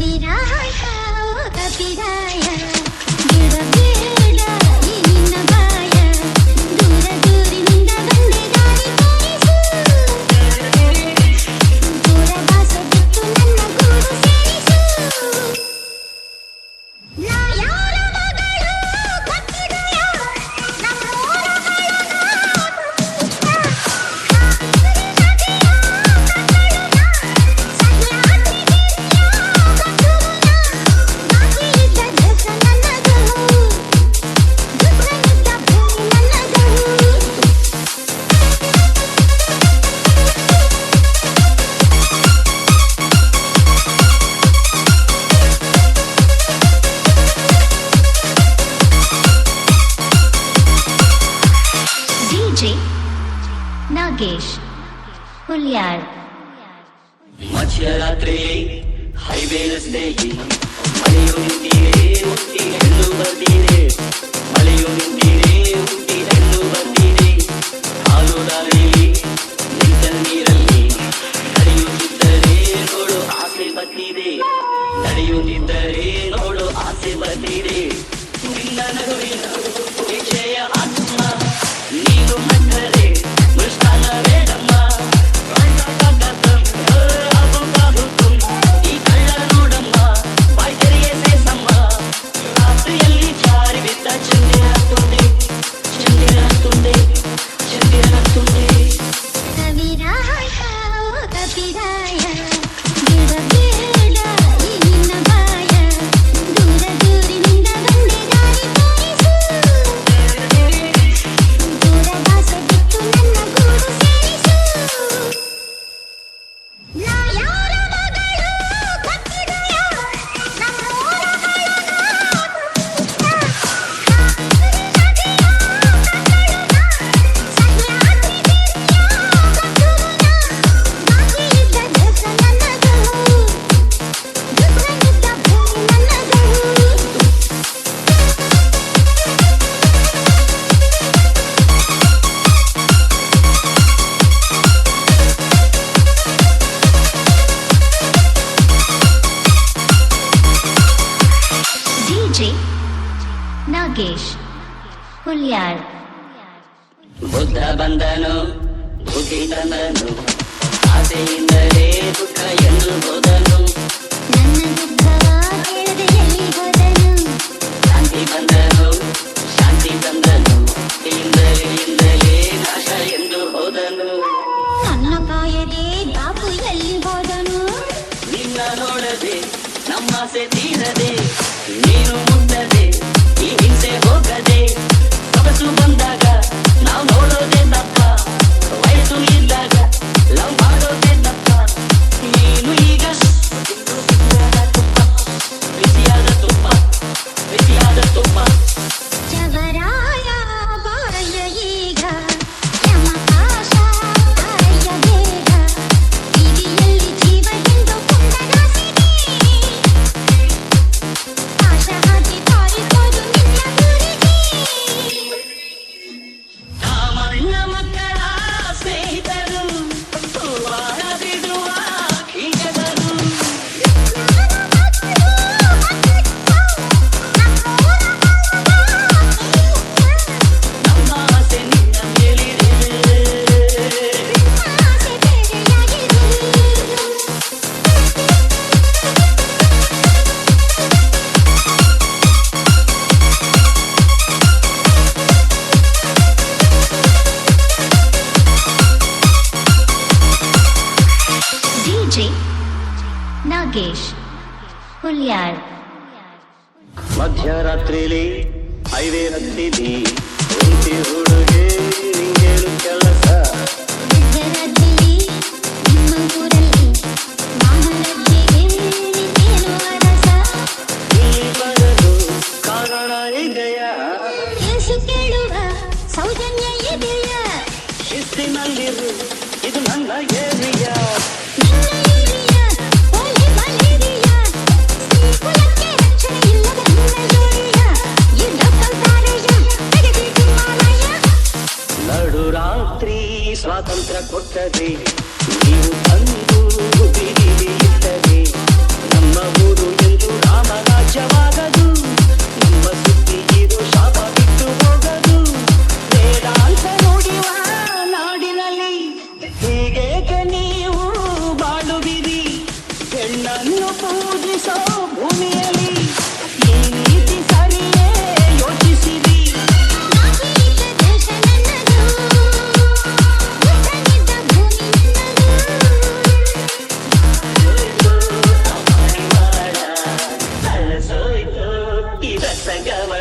निराशा कपिराया ನಾಗೇಶ್, ಹುಲ್ಯಾಳ್. ಮಧ್ಯರಾತ್ರಿ ಹೈವೇ ರಸ್ತೆಯಲ್ಲಿ ಮಳೆಯು ನಿಂತಿರೇ ಮುಕ್ತಿ ಎಂದು ಬರ್ತೀನಿ ಮಳೆಯು ನಿಂತಿರೇ ಮುಕ್ತಿ ಎಂದು ಹಾಲು ರಾಕೇಶ್ ಹುಲ್ಯಾಳ್. ಬುದ್ಧ ಬಂದನು ಬುದ್ಧಿ ತಂದನು ಆಸೆಯಿಂದಲೇ ದುಃಖ ಎಂದು ಹೋದನು. ನನ್ನ ದುಃಖವ ಕೇಳದೆ ಎಲ್ಲಿ ಹೋದನು? ಶಾಂತಿ ಬಂದನು ಶಾಂತಿ ತಂದನು ಇಂದಲೇ ಇಂದಲೇ ನಾಶ ಎಂದು ಹೋದನು. ನನ್ನ ಕಾಯದೆ ಬಾಪು ಎಲ್ಲಿ ಹೋದನು. ನಿನ್ನ ನೋಡದೆ ನಮ್ಮ ತೀರದೆ ಹುಲಿಯಾಳ್ ಮಧ್ಯರಾತ್ರಿಲಿ ಹೈವೇ ಹತ್ತಿದಿ ಕುಂತಿ ಹುಡುಗಿ ನಿಂಗೇನು ಕೆಲಸ. ಮಧ್ಯರಾತ್ರಿಲಿ ನಿಮ್ಮ ಸ್ವಾತಂತ್ರ್ಯ ಕೊಟ್ಟದೆ, ನೀವು ಬಂದು ಇಟ್ಟದೆ ನಮ್ಮ ಊರು ಎಂದು ರಾಮರಾಜ್ಯವಾಗದು, ನಮ್ಮ ಸುದ್ದಿ ಇದು ಶಾಪ ಬಿಟ್ಟು ಹೋಗದು. That's a good one.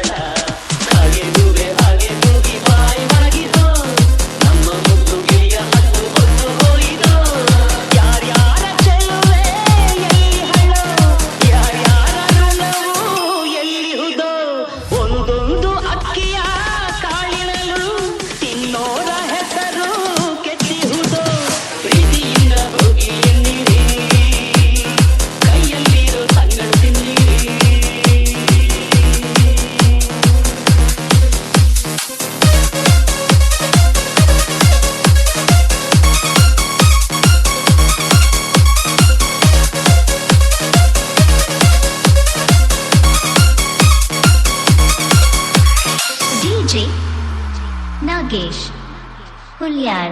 J Nagesh Pulyal